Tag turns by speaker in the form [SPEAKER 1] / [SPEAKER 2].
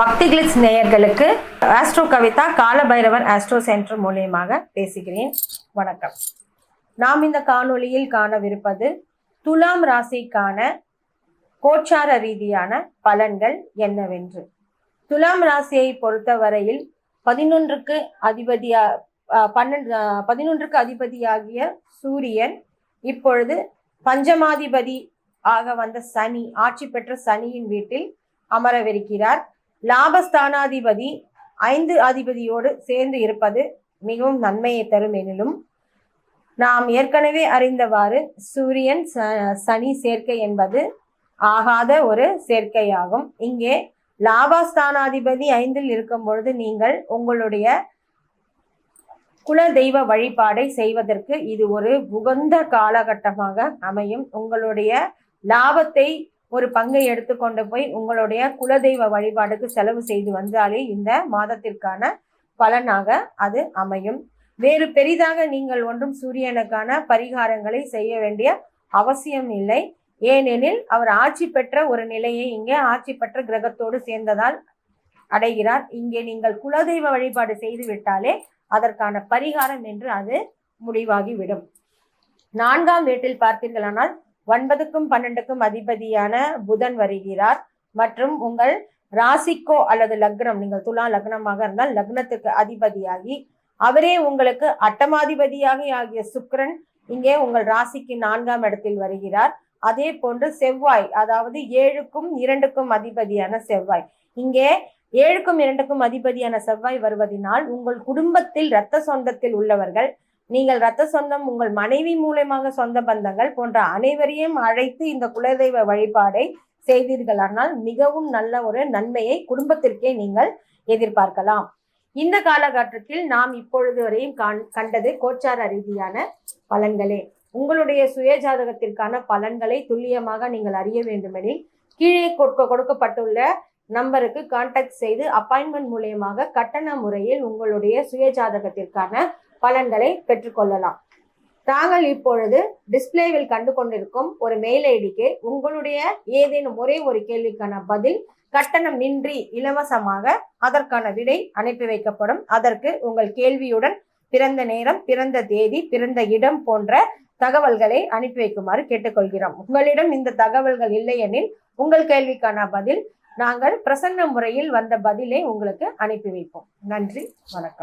[SPEAKER 1] பக்தி கிளிட்ஸ் நேயர்களுக்கு astro Kavitha Kalabhairavar astro centre மூலியமாக பேசுகிறேன். வணக்கம். நாம் இந்த காணொளியில் காணவிருப்பது துலாம் ராசிக்கான கோச்சார ரீதியான பலன்கள் என்னவென்று. துலாம் ராசியை பொறுத்தவரையில் பதினொன்றுக்கு அதிபதியா பன்னெண்டு பதினொன்றுக்கு அதிபதியாகிய சூரியன் இப்பொழுது பஞ்சமாதிபதி ஆக வந்த சனி ஆட்சி பெற்ற சனியின் வீட்டில் அமரவிருக்கிறார். லாபஸ்தானாதிபதி ஐந்து அதிபதியோடு சேர்ந்து இருப்பது மிகவும் நன்மையை தரும் எனினும் நாம் ஏற்கனவே அறிந்தவாறு சூரியன் ச- சனி சேர்க்கை என்பது ஆகாத ஒரு சேர்க்கையாகும். இங்கே லாபஸ்தானாதிபதி ஐந்தில் இருக்கும் பொழுது நீங்கள் உங்களுடைய குல தெய்வ வழிபாடை செய்வதற்கு இது ஒரு உகந்த காலகட்டமாக அமையும். உங்களுடைய லாபத்தை ஒரு பங்கை எடுத்துக்கொண்டு போய் உங்களுடைய குலதெய்வ வழிபாடுக்கு செலவு செய்து வந்தாலே இந்த மாதத்திற்கான பலனாக அது அமையும். வேறு பெரிதாக நீங்கள் ஒன்றும் சூரியனுக்கான பரிகாரங்களை செய்ய வேண்டிய அவசியம் இல்லை. ஏனெனில் அவர் ஆட்சி பெற்ற ஒரு நிலையை இங்கே ஆட்சி பெற்ற கிரகத்தோடு சேர்ந்ததால் அடைகிறார். இங்கே நீங்கள் குலதெய்வ வழிபாடு செய்து விட்டாலே அதற்கான பரிகாரம் என்று அது முடிவாகிவிடும். நான்காம் வீட்டில் பார்த்தீர்களானால் ஒன்பதுக்கும் பன்னெண்டுக்கும் அதிபதியான புதன் வருகிறார். மற்றும் உங்கள் ராசிக்கோ அல்லது லக்னம் நீங்கள் துலா லக்னமாக இருந்தால் லக்னத்துக்கு அதிபதியாகி அவரே உங்களுக்கு அட்டமாதிபதியாக ஆகிய சுக்கரன் இங்கே உங்கள் ராசிக்கு நான்காம் இடத்தில் வருகிறார். அதே போன்று செவ்வாய் அதாவது ஏழுக்கும் இரண்டுக்கும் அதிபதியான செவ்வாய். இங்கே ஏழுக்கும் இரண்டுக்கும் அதிபதியான செவ்வாய் வருவதினால் உங்கள் குடும்பத்தில் இரத்த சொந்தத்தில் உள்ளவர்கள் நீங்கள் இரத்த சொந்தம் உங்கள் மனைவி மூலமாக சொந்த பந்தங்கள் போன்ற அனைவரையும் அழைத்து இந்த குலதெய்வ வழிபாடை செய்தீர்களானால் மிகவும் நல்ல ஒரு நன்மையை குடும்பத்திற்கே நீங்கள் எதிர்பார்க்கலாம். இந்த காலகட்டத்தில் நாம் இப்பொழுது வரையும் கண்டது கோச்சார ரீதியான பலன்களே. உங்களுடைய சுய ஜாதகத்திற்கான பலன்களை துல்லியமாக நீங்கள் அறிய வேண்டுமெனில் கீழே கொடுக்க கொடுக்கப்பட்டுள்ள நம்பருக்கு கான்டாக்ட் செய்து அப்பாயின்மெண்ட் மூலியமாக கட்டண முறையில் உங்களுடைய சுய ஜாதகத்திற்கான பலன்களை பெற்றுக்கொள்ளலாம். தாங்கள் இப்பொழுது டிஸ்பிளேவில் கண்டு கொண்டிருக்கும் ஒரு மெயில் ஐடிக்கு உங்களுடைய ஏதேனும் ஒரே ஒரு கேள்விக்கான பதில் கட்டணம் நின்றி இலவசமாக அதற்கான விடை அனுப்பி வைக்கப்படும். அதற்கு உங்கள் கேள்வியுடன் பிறந்த நேரம் பிறந்த தேதி பிறந்த இடம் போன்ற தகவல்களை அனுப்பி வைக்குமாறு கேட்டுக்கொள்கிறோம். உங்களிடம் இந்த தகவல்கள் இல்லை எனில் உங்கள் கேள்விக்கான பதில் நாங்கள் பிரசன்ன முறையில் வந்த பதிலை உங்களுக்கு அனுப்பி வைப்போம். நன்றி வணக்கம்.